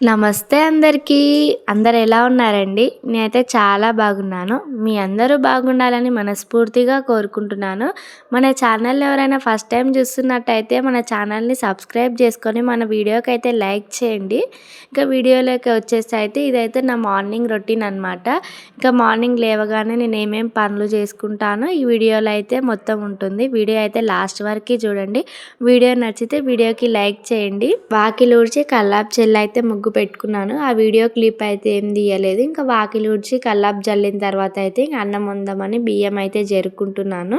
నమస్తే అందరికీ. అందరు ఎలా ఉన్నారండి? నేనైతే చాలా బాగున్నాను. మీ అందరూ బాగుండాలని మనస్ఫూర్తిగా కోరుకుంటున్నాను. మన ఛానల్ ఎవరైనా ఫస్ట్ టైం చూస్తున్నట్టయితే మన ఛానల్ని సబ్స్క్రైబ్ చేసుకొని మన వీడియోకి అయితే లైక్ చేయండి. ఇంకా వీడియోలోకి వచ్చేసి అయితే ఇదైతే నా మార్నింగ్ రొటీన్ అనమాట ఇంకా మార్నింగ్ లేవగానే నేను ఏమేమి పనులు చేసుకుంటానో ఈ వీడియోలో అయితే మొత్తం ఉంటుంది. వీడియో అయితే లాస్ట్ వరకు చూడండి. వీడియో నచ్చితే వీడియోకి లైక్ చేయండి. వాకిలు ఊడ్చి కల్లాపు చెల్లి అయితే ముగ్గు ముగ్గు పెట్టుకున్నాను. ఆ వీడియో క్లిప్ అయితే ఏం తీయలేదు. ఇంకా వాకిలి ఊడ్చి కల్లాపు జల్లిన తర్వాత అయితే ఇంకా అన్నం వందామని బియ్యం అయితే జరుపుకుంటున్నాను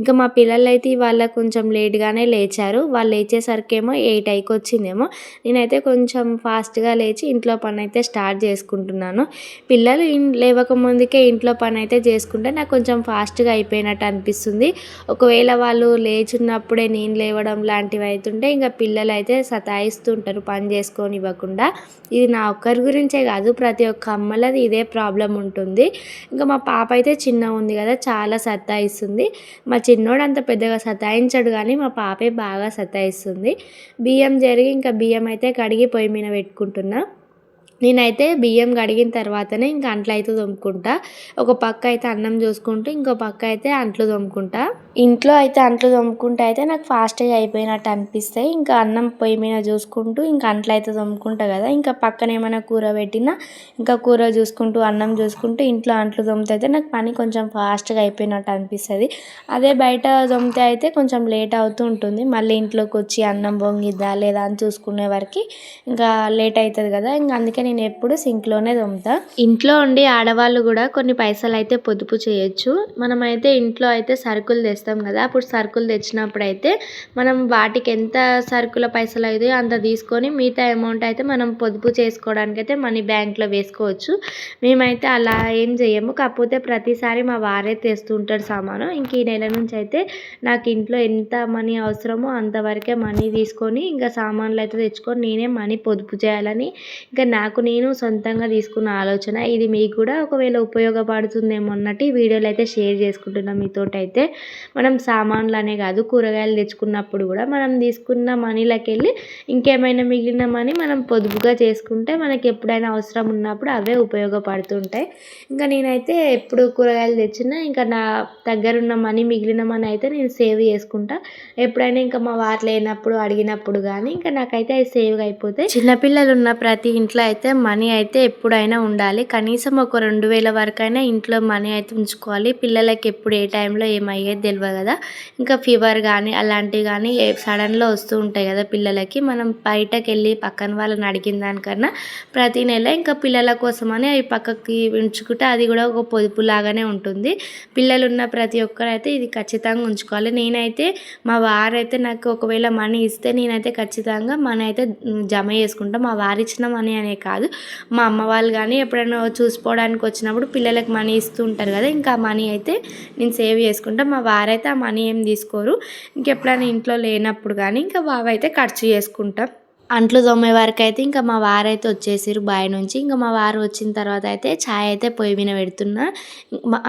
ఇంకా మా పిల్లలు అయితే ఇవాళ కొంచెం లేట్గానే లేచారు. వాళ్ళు లేచేసరికి ఏమో ఎయిట్ అయికి వచ్చిందేమో నేనైతే కొంచెం ఫాస్ట్గా లేచి ఇంట్లో పని అయితే స్టార్ట్ చేసుకుంటున్నాను. పిల్లలు లేవక ముందుకే ఇంట్లో పని అయితే చేసుకుంటే నాకు కొంచెం ఫాస్ట్గా అయిపోయినట్టు అనిపిస్తుంది. ఒకవేళ వాళ్ళు లేచున్నప్పుడే నేను లేవడం లాంటివి అవుతుంటే ఇంకా పిల్లలు అయితే సతాయిస్తుంటారు పని చేసుకొని ఇవ్వకుండా ఇది నా ఒక్కరి గురించే కాదు ప్రతి ఒక్క అమ్మలది ఇదే ప్రాబ్లం ఉంటుంది. ఇంకా మా పాప అయితే చిన్న ఉంది కదా చాలా సతాయిస్తుంది. మా చిన్నోడు అంత పెద్దగా సతాయించడు కానీ మా పాపే బాగా సతాయిస్తుంది. బియ్యం జరిగి ఇంకా బియ్యం అయితే కడిగి పొయ్యి మీద పెట్టుకుంటున్నా. నేనైతే బియ్యం కడిగిన తర్వాతనే ఇంకా అంట్లు అయితే తోముకుంటా. ఒక పక్క అయితే అన్నం చూసుకుంటూ ఇంకో పక్క అయితే అంట్లు తోముకుంటా. ఇంట్లో అయితే అంట్లు తోముకుంటే అయితే నాకు ఫాస్ట్గా అయిపోయినట్టు అనిపిస్తాయి. ఇంకా అన్నం పొయ్యి మీద చూసుకుంటూ ఇంకా అంట్లు అయితే తోముకుంటా కదా. ఇంకా పక్కన ఏమైనా కూర పెట్టినా ఇంకా కూర చూసుకుంటూ అన్నం చూసుకుంటూ ఇంట్లో అంట్లు తోమితే అయితే నాకు పని కొంచెం ఫాస్ట్గా అయిపోయినట్టు అనిపిస్తుంది. అదే బయట తోమితే అయితే కొంచెం లేట్ అవుతూ ఉంటుంది. మళ్ళీ ఇంట్లోకి వచ్చి అన్నం పొంగిద్దా లేదా అని చూసుకునే వరకు ఇంకా లేట్ అవుతుంది కదా. ఇంకా అందుకే నేను ఎప్పుడు సింక్లోనే తోముతా ఇంట్లో ఉండి ఆడవాళ్ళు కూడా కొన్ని పైసలు అయితే పొదుపు చేయొచ్చు. మనమైతే ఇంట్లో అయితే సరుకులు తెస్తాం కదా. అప్పుడు సరుకులు తెచ్చినప్పుడు అయితే మనం వాటికి ఎంత సరుకుల పైసలు అయితే అంత తీసుకొని మిగతా అమౌంట్ అయితే మనం పొదుపు చేసుకోవడానికి అయితే మనీ బ్యాంక్లో వేసుకోవచ్చు. మేమైతే అలా ఏం చేయము కాకపోతే ప్రతిసారి మా వారే తెస్తుంటారు సామాను. ఇంక ఈ నెల నుంచి అయితే నాకు ఇంట్లో ఎంత మనీ అవసరమో అంతవరకే మనీ తీసుకొని ఇంకా సామాన్లు అయితే తెచ్చుకొని నేనే మనీ పొదుపు చేయాలని ఇంకా నాకు నేను సొంతంగా తీసుకున్న ఆలోచన. ఇది మీకు కూడా ఒకవేళ ఉపయోగపడుతుందేమో అన్నట్టు ఈ వీడియోలు అయితే షేర్ చేసుకుంటున్నాం మీతోటి అయితే మనం సామాన్లు అనే కాదు కూరగాయలు తెచ్చుకున్నప్పుడు కూడా మనం తీసుకున్న మనీలకి వెళ్ళి ఇంకేమైనా మిగిలిన మనీ మనం పొదుపుగా చేసుకుంటే మనకి ఎప్పుడైనా అవసరం ఉన్నప్పుడు అవే ఉపయోగపడుతుంటాయి. ఇంకా నేనైతే ఎప్పుడు కూరగాయలు తెచ్చినా ఇంకా నా దగ్గర ఉన్న మనీ మిగిలిన మనీ అయితే నేను సేవ్ చేసుకుంటా. ఎప్పుడైనా ఇంకా మా వారు లేనప్పుడు అడిగినప్పుడు కానీ ఇంకా నాకైతే అవి సేవ్ అయిపోతాయి. చిన్నపిల్లలు ఉన్న ప్రతి ఇంట్లో అయితే మనీ అయితే ఎప్పుడైనా ఉండాలి. కనీసం ఒక రెండు వేల వరకైనా ఇంట్లో మనీ అయితే ఉంచుకోవాలి. పిల్లలకి ఎప్పుడు ఏ టైంలో ఏమయ్యేది తెలియదు కదా. ఇంకా ఫీవర్ కానీ అలాంటివి కానీ సడన్లో వస్తూ ఉంటాయి కదా పిల్లలకి. మనం బయటకు వెళ్ళి పక్కన వాళ్ళని అడిగిన దానికన్నా ప్రతి నెల ఇంకా పిల్లల కోసమని అవి పక్కకి ఉంచుకుంటే అది కూడా ఒక పొదుపు లాగానే ఉంటుంది. పిల్లలు ఉన్న ప్రతి ఒక్కరైతే ఇది ఖచ్చితంగా ఉంచుకోవాలి. నేనైతే మా వారైతే నాకు ఒకవేళ మనీ ఇస్తే నేనైతే ఖచ్చితంగా మనీ అయితే జమ చేసుకుంటాం. మా వారిచ్చిన మనీ అనే కాదు. మా అమ్మ వాళ్ళు కానీ ఎప్పుడైనా చూసుకోవడానికి వచ్చినప్పుడు పిల్లలకు మనీ ఇస్తూ ఉంటారు కదా ఇంకా మనీ అయితే నేను సేవ్ చేసుకుంటా. మా వారైతే ఆ మనీ ఏం తీసుకోరు. ఇంకెప్పుడైనా ఇంట్లో లేనప్పుడు కానీ ఇంకా బావైతే ఖర్చు చేసుకుంటాం. అంట్లు తోమే వరకు అయితే ఇంకా మా వారు అయితే వచ్చేసారు బాయ్ నుంచి. ఇంకా మా వారు వచ్చిన తర్వాత అయితే ఛాయ్ అయితే పొయ్యి మీద పెడుతున్నా.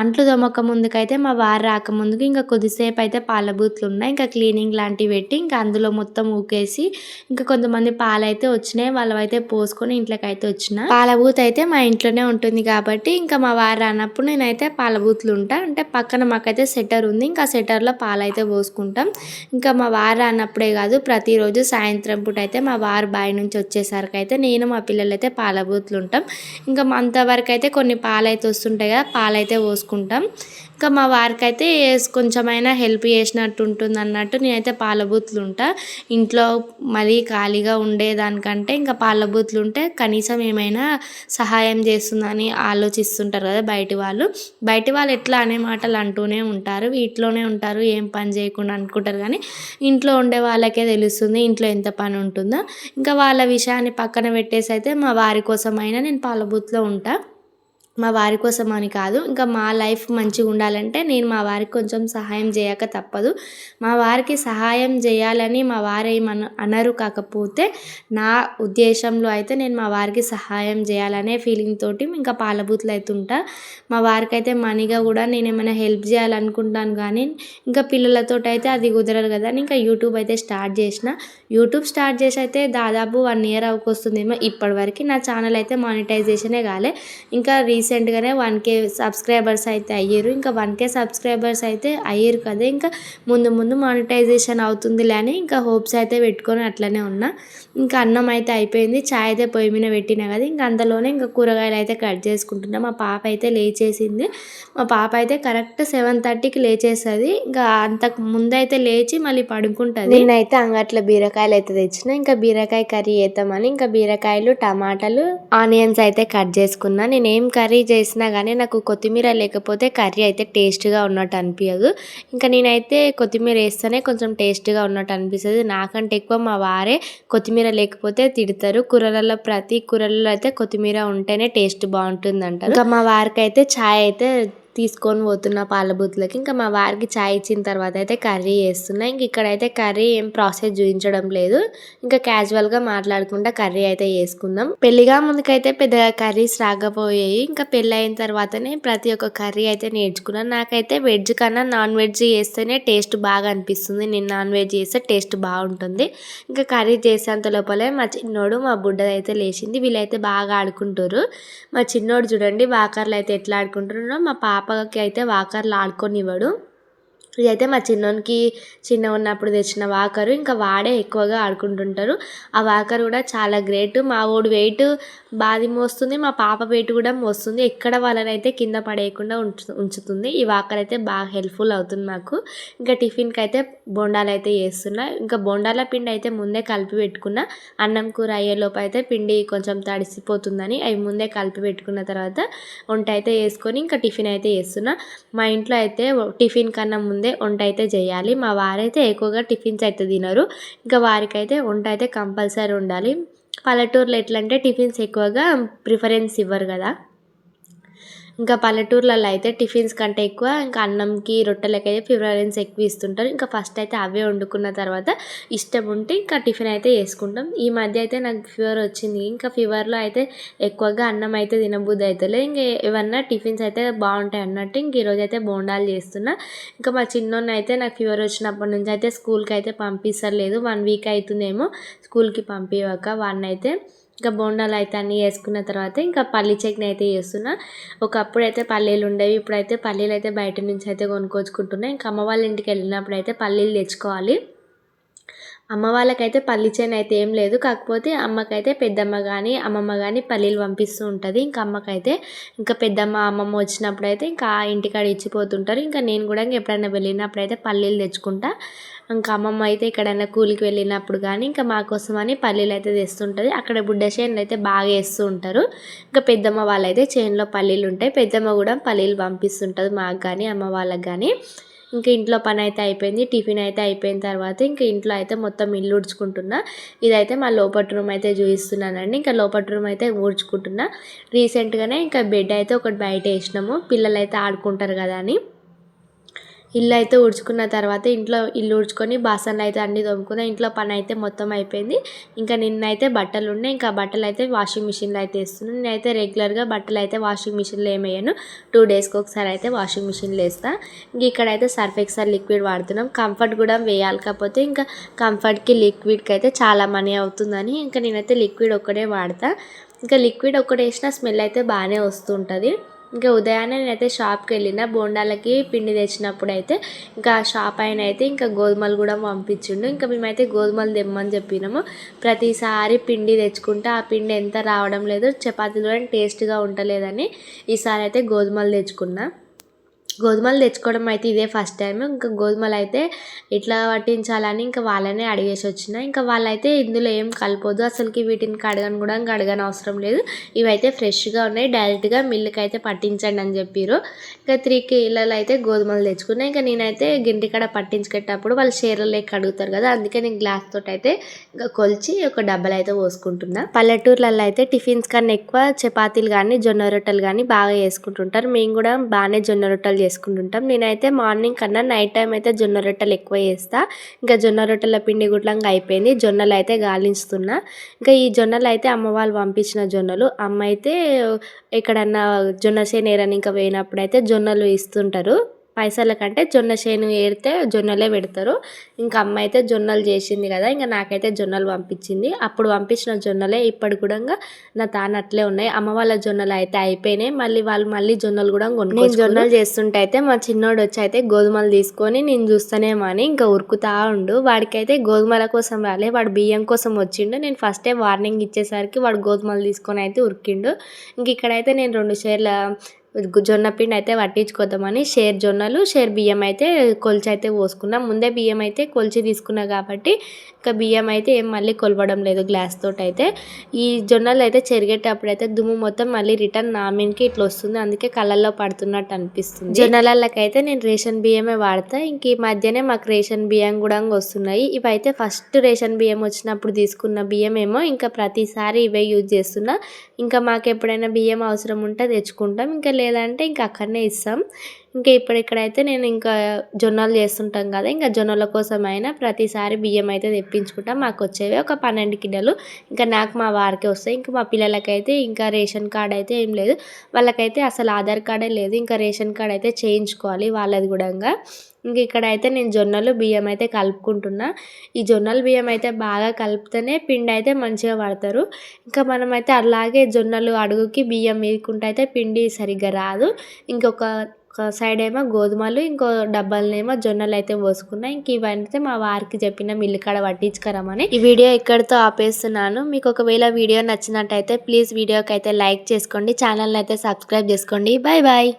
అంట్లు తోమక ముందుకైతే మా వారు రాకముందుకు ఇంకా కొద్దిసేపు అయితే పాల బూత్లు ఉన్నాయి. ఇంకా క్లీనింగ్ లాంటివి పెట్టి ఇంకా అందులో మొత్తం ఊకేసి ఇంకా కొంతమంది పాలు అయితే వచ్చినాయి. వాళ్ళవైతే పోసుకొని ఇంట్లోకి అయితే వచ్చిన. పాల బూత్ అయితే మా ఇంట్లోనే ఉంటుంది కాబట్టి ఇంకా మా వారు రానప్పుడు నేనైతే పాల బూత్లు ఉంటా. అంటే పక్కన మాకైతే సెటర్ ఉంది. ఇంకా సెటర్లో పాలు అయితే పోసుకుంటాం. ఇంకా మా వారు రానప్పుడే కాదు ప్రతిరోజు సాయంత్రం పూట అయితే మా వారు బావి నుంచి వచ్చేసరికి అయితే నేను మా పిల్లలు అయితే పాలబూతులు ఉంటాం. ఇంకా అంతవరకు అయితే కొన్ని పాలు అయితే వస్తుంటాయి కదా పాలు అయితే పోసుకుంటాం. ఇంకా మా వారికి అయితే కొంచెమైనా హెల్ప్ చేసినట్టు ఉంటుంది అన్నట్టు నేనైతే పాలబూతులు ఉంటా ఇంట్లో మరీ ఖాళీగా ఉండేదానికంటే ఇంకా పాలబూతులు ఉంటే కనీసం ఏమైనా సహాయం చేస్తుందని ఆలోచిస్తుంటారు కదా బయటి వాళ్ళు. బయటి వాళ్ళు ఎట్లా అనే మాటలు అంటూనే ఉంటారు. వీటిలోనే ఉంటారు ఏం పని చేయకుండా అనుకుంటారు కానీ ఇంట్లో ఉండే వాళ్ళకే తెలుస్తుంది ఇంట్లో ఎంత పని ఉంటుందో. ఇంకా వాళ్ళ విషయాన్ని పక్కన పెట్టేసి అయితే మా వారి కోసమైనా నేను పాలబూత్లో ఉంటా. మా వారి కోసం అని కాదు ఇంకా మా లైఫ్ మంచిగా ఉండాలంటే నేను మా వారికి కొంచెం సహాయం చేయక తప్పదు. మా వారికి సహాయం చేయాలని మా వారు ఏమన అనరు కాకపోతే నా ఉద్దేశంలో అయితే నేను మా వారికి సహాయం చేయాలనే ఫీలింగ్ తోటి ఇంకా పాలబూతులు అవుతుంటా మా వారికి అయితే మనీగా కూడా నేను ఏమైనా హెల్ప్ చేయాలనుకుంటాను కానీ ఇంకా పిల్లలతో అయితే అది కుదరదు కదా అని ఇంకా యూట్యూబ్ అయితే స్టార్ట్ చేసిన. యూట్యూబ్ స్టార్ట్ చేసి అయితే దాదాపు వన్ ఇయర్ అవకొస్తుందేమో. ఇప్పటివరకు నా ఛానల్ అయితే మానిటైజేషనే కాలే. ఇంకా రీ రీసెంట్గానే వన్ కే సబ్స్క్రైబర్స్ అయితే అయ్యారు. ఇంకా వన్ కే సబ్స్క్రైబర్స్ అయితే అయ్యారు కదా. ఇంకా ముందు ముందు మానిటైజేషన్ అవుతుందిలే అని ఇంకా హోప్స్ అయితే పెట్టుకొని అట్లనే ఉన్నా. ఇంకా అన్నం అయితే అయిపోయింది. చాయ్ అయితే పొయ్యి మీద పెట్టినా కదా. ఇంకా అందులోనే ఇంకా కూరగాయలు అయితే కట్ చేసుకుంటున్నా. మా పాప అయితే లేచేసింది. మా పాప అయితే కరెక్ట్ సెవెన్ థర్టీకి లేచేస్తుంది. ఇంకా అంతకు ముందైతే లేచి మళ్ళీ పడుకుంటుంది. నేనైతే అంగట్లో బీరకాయలు అయితే తెచ్చిన. ఇంకా బీరకాయ కర్రీ చేద్దామని ఇంకా బీరకాయలు టమాటాలు ఆనియన్స్ అయితే కట్ చేసుకున్నా. నేను ఏం కర్రీ చేసినా కానీ నాకు కొత్తిమీర లేకపోతే కర్రీ అయితే టేస్ట్గా ఉన్నట్టు అనిపించదు ఇంకా నేనైతే కొత్తిమీర వేస్తేనే కొంచెం టేస్ట్గా ఉన్నట్టు అనిపిస్తుంది. నాకంటే ఎక్కువ మా వారే కొత్తిమీర లేకపోతే తిడతారు. కూరలలో ప్రతి కూరలలో అయితే కొత్తిమీర ఉంటేనే టేస్ట్ బాగుంటుంది అంటారు ఇంకా మా వారికి అయితే ఛాయ్ అయితే తీసుకొని పోతున్న పాలబూత్లకి ఇంకా మా వారికి చాయ్ ఇచ్చిన తర్వాత అయితే కర్రీ చేస్తున్నా. ఇంక ఇక్కడైతే కర్రీ ఏం ప్రాసెస్ చూపించడం లేదు. ఇంకా క్యాజువల్గా మాట్లాడుకుంటా కర్రీ అయితే చేసుకుందాం. పెళ్ళిగా ముందుకైతే పెద్దగా కర్రీస్ రాకపోయాయి. ఇంకా పెళ్ళి అయిన తర్వాతనే ప్రతి ఒక్క కర్రీ అయితే నేర్చుకున్నాను నాకైతే వెజ్ కన్నా నాన్ వెజ్ చేస్తేనే టేస్ట్ బాగా అనిపిస్తుంది. నేను నాన్ వెజ్ చేస్తే టేస్ట్ బాగుంటుంది. ఇంకా కర్రీ చేసేంత లోపలే మా చిన్నోడు మా బుడ్డది అయితే లేచింది. వీళ్ళైతే బాగా ఆడుకుంటారు మా చిన్నోడు చూడండి వాకర్లు అయితే ఎట్లా ఆడుకుంటున్నారో మా పాప పాపకి అయితే వాకర్లు ఆడుకొనివ్వడు. ఇదైతే మా చిన్నోనికి చిన్న ఉన్నప్పుడు తెచ్చిన వాకరు. ఇంకా వాడే ఎక్కువగా ఆడుకుంటుంటారు. ఆ వాకర్ కూడా చాలా గ్రేట్. మా ఓడి వెయిట్ బాది మోస్తుంది. మా పాప వెయిట్ కూడా మోస్తుంది. ఎక్కడ వాళ్ళనైతే కింద పడేయకుండా ఉంచు ఉంచుతుంది. ఈ వాకర్ అయితే బాగా హెల్ప్ఫుల్ అవుతుంది నాకు ఇంకా టిఫిన్కి అయితే బొండాలు అయితే చేస్తున్నా. ఇంకా బొండాల పిండి అయితే ముందే కలిపి పెట్టుకున్న. అన్నం కూర అయ్యేలోపు అయితే పిండి కొంచెం తడిసిపోతుందని అవి ముందే కలిపి పెట్టుకున్న తర్వాత వంట అయితే వేసుకొని ఇంకా టిఫిన్ అయితే చేస్తున్నా. మా ఇంట్లో అయితే టిఫిన్ కన్నా ముందే వంట అయితే చేయాలి. మా వారైతే ఎక్కువగా టిఫిన్స్ అయితే తినరు. ఇంకా వారికైతే వంట అయితే కంపల్సరీ ఉండాలి. పల్లెటూర్లో ఎట్లంటే టిఫిన్స్ ఎక్కువగా ప్రిఫరెన్స్ ఇవ్వరు కదా. ఇంకా పల్లెటూర్లలో అయితే టిఫిన్స్ కంటే ఎక్కువ ఇంకా అన్నంకి రొట్టెలకైతే ప్రిఫరెన్స్ ఎక్కువ ఇస్తుంటారు. ఇంకా ఫస్ట్ అయితే అవే వండుకున్న తర్వాత ఇష్టం ఉంటే ఇంకా టిఫిన్ అయితే వేసుకుంటాం ఈ మధ్య అయితే నాకు ఫీవర్ వచ్చింది. ఇంకా ఫీవర్లో అయితే ఎక్కువగా అన్నం అయితే తినబుద్ధి అవుతుంది ఇంకా ఏమన్నా టిఫిన్స్ అయితే బాగుంటాయి అన్నట్టు ఇంక ఈరోజు అయితే బోండాలు చేస్తున్నా. ఇంకా మా చిన్నోన్న అయితే నాకు ఫీవర్ వచ్చినప్పటి నుంచి అయితే స్కూల్కి అయితే పంపిస్తలేదు. వన్ వీక్ అవుతుందేమో స్కూల్కి పంపించక వన్ అయితే ఇంకా బోండాలు అయితే అన్నీ వేసుకున్న తర్వాత ఇంకా పల్లి చట్నీ అయితే చేస్తున్నా. ఒకప్పుడు అయితే పల్లీలు ఉండేవి ఇప్పుడైతే పల్లీలు అయితే బయట నుంచి అయితే కొనుక్కొచ్చుకుంటున్నాయి ఇంకా అమ్మ వాళ్ళ ఇంటికి వెళ్ళినప్పుడు అయితే పల్లీలు తెచ్చుకోవాలి. అమ్మ వాళ్ళకైతే పల్లి చేను అయితే ఏం లేదు. కాకపోతే అమ్మకైతే పెద్దమ్మ కానీ అమ్మమ్మ కానీ పల్లీలు పంపిస్తూ ఉంటుంది. ఇంకా అమ్మకైతే ఇంకా పెద్దమ్మ అమ్మమ్మ వచ్చినప్పుడు అయితే ఇంకా ఇంటికాడ ఇచ్చిపోతుంటారు. ఇంకా నేను కూడా ఎప్పుడైనా వెళ్ళినప్పుడు అయితే పల్లీలు తెచ్చుకుంటా. ఇంకా అమ్మమ్మ అయితే ఎక్కడైనా కూలికి వెళ్ళినప్పుడు కానీ ఇంకా మా కోసమని అని పల్లీలు అయితే తెస్తుంటుంది. అక్కడ బుడ్డ చేనులు అయితే బాగా వేస్తూ ఉంటారు. ఇంకా పెద్దమ్మ వాళ్ళైతే చేనులో పల్లీలు ఉంటాయి. పెద్దమ్మ కూడా పల్లీలు పంపిస్తుంటుంది మాకు కానీ అమ్మ వాళ్ళకి కానీ ఇంకా ఇంట్లో పని అయితే అయిపోయింది టిఫిన్ అయితే అయిపోయిన తర్వాత ఇంకా ఇంట్లో అయితే మొత్తం ఇల్లు ఉడ్చుకుంటున్నా. ఇదైతే మా లోపటి రూమ్ అయితే చూపిస్తున్నానండి. ఇంకా లోపటి రూమ్ అయితే ఊడ్చుకుంటున్నా. రీసెంట్గానే ఇంకా బెడ్ అయితే ఒకటి బయట వేసినాము. పిల్లలు అయితే ఆడుకుంటారు కదా అని. ఇల్లు అయితే ఉడుచుకున్న తర్వాత ఇంట్లో ఇల్లు ఉడుచుకొని బాసనలు అయితే అన్నీ తోముకున్నా ఇంట్లో పని అయితే మొత్తం అయిపోయింది. ఇంకా నిన్నైతే బట్టలు ఉన్నాయి ఇంకా బట్టలు అయితే వాషింగ్ మిషన్లో అయితే వేస్తున్నాను. నేనైతే రెగ్యులర్గా బట్టలు అయితే వాషింగ్ మిషన్లో ఏమయ్యాను టూ డేస్కి ఒకసారి అయితే వాషింగ్ మిషన్లో వేస్తా. ఇంక ఇక్కడైతే సర్ఫ్ ఎక్సల్ లిక్విడ్ వాడుతున్నాం. కంఫర్ట్ కూడా వేయాలి కాకపోతే ఇంకా కంఫర్ట్కి లిక్విడ్కి అయితే చాలా మనీ అవుతుందని ఇంకా నేనైతే లిక్విడ్ ఒక్కడే వాడతా. ఇంకా లిక్విడ్ ఒక్కటి వేసినా స్మెల్ అయితే బాగానే వస్తుంటుంది. ఇంకా ఉదయాన్నే నేనైతే షాప్కి వెళ్ళిన. బోండాలకి పిండి తెచ్చినప్పుడు అయితే ఇంకా షాప్ ఆయన అయితే ఇంకా గోధుమలు కూడా పంపించిండు. ఇంకా మేమైతే గోధుమలు తెమ్మని చెప్పినాము. ప్రతిసారి పిండి తెచ్చుకుంటే ఆ పిండి ఎంత రావడం లేదు. చపాతీలు కూడా టేస్ట్గా ఉండలేదని ఈసారి అయితే గోధుమలు తెచ్చుకున్నా. గోధుమలు తెచ్చుకోవడం అయితే ఇదే ఫస్ట్ టైం ఇంకా గోధుమలు అయితే ఎట్లా పట్టించాలని ఇంకా వాళ్ళనే అడిగేసి వచ్చిన. ఇంకా వాళ్ళైతే ఇందులో ఏం కలిపోదు అసలుకి వీటిని కడగను కూడా కడగని అవసరం లేదు. ఇవైతే ఫ్రెష్గా ఉన్నాయి. డైరెక్ట్గా మిల్లుకి అయితే పట్టించండి అని చెప్పారు ఇంకా త్రీ కిలోలు అయితే గోధుమలు తెచ్చుకున్నా. ఇంకా నేనైతే గింటి కాడ పట్టించుకెట్టేటప్పుడు వాళ్ళు షేర్లు లెక్క అడుగుతారు కదా అందుకే నేను గ్లాస్ తోటి అయితే ఇంకా కొలిచి ఒక డబ్బలు అయితే పోసుకుంటున్నా. పల్లెటూర్లలో అయితే టిఫిన్స్ కన్నా ఎక్కువ చపాతీలు కానీ జొన్న రొట్టెలు కానీ బాగా వేసుకుంటుంటారు మేము కూడా బాగానే జొన్న రొట్టెలు చేసుకుంటుంటాం. నేనైతే మార్నింగ్ కన్నా నైట్ టైం అయితే జొన్న రొట్టెలు ఎక్కువ చేస్తా. ఇంకా జొన్న రొట్టెల పిండి గుట్లంగా అయిపోయింది. జొన్నలు అయితే గాలించుతున్నా. ఇంకా ఈ జొన్నలు అయితే అమ్మ వాళ్ళు పంపించిన జొన్నలు. అమ్మ అయితే ఎక్కడన్నా జొన్న చేనేరని ఇంకా పోయినప్పుడు అయితే జొన్నలు ఇస్తుంటారు. పైసల కంటే జొన్న చేను ఏడితే జొన్నలే పెడతారు. ఇంకా అమ్మ అయితే జొన్నలు చేసింది కదా ఇంకా నాకైతే జొన్నలు పంపించింది. అప్పుడు పంపించిన జొన్నలే ఇప్పటి కూడా నా తాను అట్లే ఉన్నాయి. అమ్మ వాళ్ళ జొన్నలు అయితే అయిపోయినాయి. మళ్ళీ వాళ్ళు మళ్ళీ జొన్నలు కూడా కొనుక్కో జొన్నలు చేస్తుంటే అయితే మా చిన్నోడు వచ్చి అయితే గోధుమలు తీసుకొని నేను చూస్తానేమో అని ఇంకా ఉరుకుతా ఉండు. వాడికైతే గోధుమల కోసం రాలే వాడు బియ్యం కోసం వచ్చిండు. నేను ఫస్టే వార్నింగ్ ఇచ్చేసరికి వాడు గోధుమలు తీసుకొని అయితే ఉరికిండు. ఇంక ఇక్కడైతే నేను రెండు షేర్ల జొన్న పిండి అయితే పట్టించుకోద్దామని షేర్ జొన్నలు షేర్ బియ్యం అయితే కొలిచి అయితే పోసుకున్నాం. ముందే బియ్యం అయితే కొలిచి తీసుకున్నా కాబట్టి ఇంకా బియ్యం అయితే ఏం మళ్ళీ కొలవడం లేదు గ్లాస్ తోటి అయితే. ఈ జొన్నలు అయితే చెరిగేటప్పుడు అయితే దుమ్ము మొత్తం మళ్ళీ రిటర్న్ నామిన్కి ఇట్లా వస్తుంది. అందుకే కళ్ళల్లో పడుతున్నట్టు అనిపిస్తుంది. జొన్నలకైతే నేను రేషన్ బియ్యమే వాడతా. ఇంక ఈ మధ్యనే మాకు రేషన్ బియ్యం కూడా వస్తున్నాయి. ఇవైతే ఫస్ట్ రేషన్ బియ్యం వచ్చినప్పుడు తీసుకున్న బియ్యం ఏమో ఇంకా ప్రతిసారి ఇవే యూజ్ చేస్తున్నా. ఇంకా మాకు ఎప్పుడైనా బియ్యం అవసరం ఉంటే తెచ్చుకుంటాం. ఇంకా లేదంటే ఇంకా అక్కడనే ఇస్తాం. ఇంకా ఇప్పుడు ఇక్కడైతే నేను ఇంకా జొన్నలు చేస్తుంటాం కదా ఇంకా జొన్నల కోసం అయినా ప్రతిసారి బియ్యం అయితే తెప్పించుకుంటాం. మాకు వచ్చేవి ఒక పన్నెండు కిలోలు. ఇంకా నాకు మా వారికి వస్తాయి. ఇంకా మా పిల్లలకైతే ఇంకా రేషన్ కార్డ్ అయితే ఏం లేదు. వాళ్ళకైతే అసలు ఆధార్ కార్డే లేదు. ఇంకా రేషన్ కార్డ్ అయితే చేయించుకోవాలి వాళ్ళది కూడా ఇంక అయితే నేను జొన్నలు బియ్యం అయితే కలుపుకుంటున్నా. ఈ జొన్నలు బియ్యం అయితే బాగా కలిపితేనే పిండి అయితే మంచిగా పడతారు. ఇంకా మనమైతే అలాగే జొన్నలు అడుగుకి బియ్యం మీదుకుంటే అయితే పిండి సరిగ్గా రాదు. ఇంకొక ఒక సైడ్ ఏమో గోధుమలు ఇంకో డబ్బాలనేమో జొన్నలు అయితే పోసుకున్నా. ఇంక ఇవన్నీ మా వారికి చెప్పిన మిల్లు కాడ పట్టించుకరమని ఈ వీడియో ఇక్కడితో ఆపేస్తున్నాను. మీకు ఒకవేళ వీడియో నచ్చినట్టయితే ప్లీజ్ వీడియోకి అయితే లైక్ చేసుకోండి ఛానల్ని అయితే సబ్స్క్రైబ్ చేసుకోండి. Bye bye.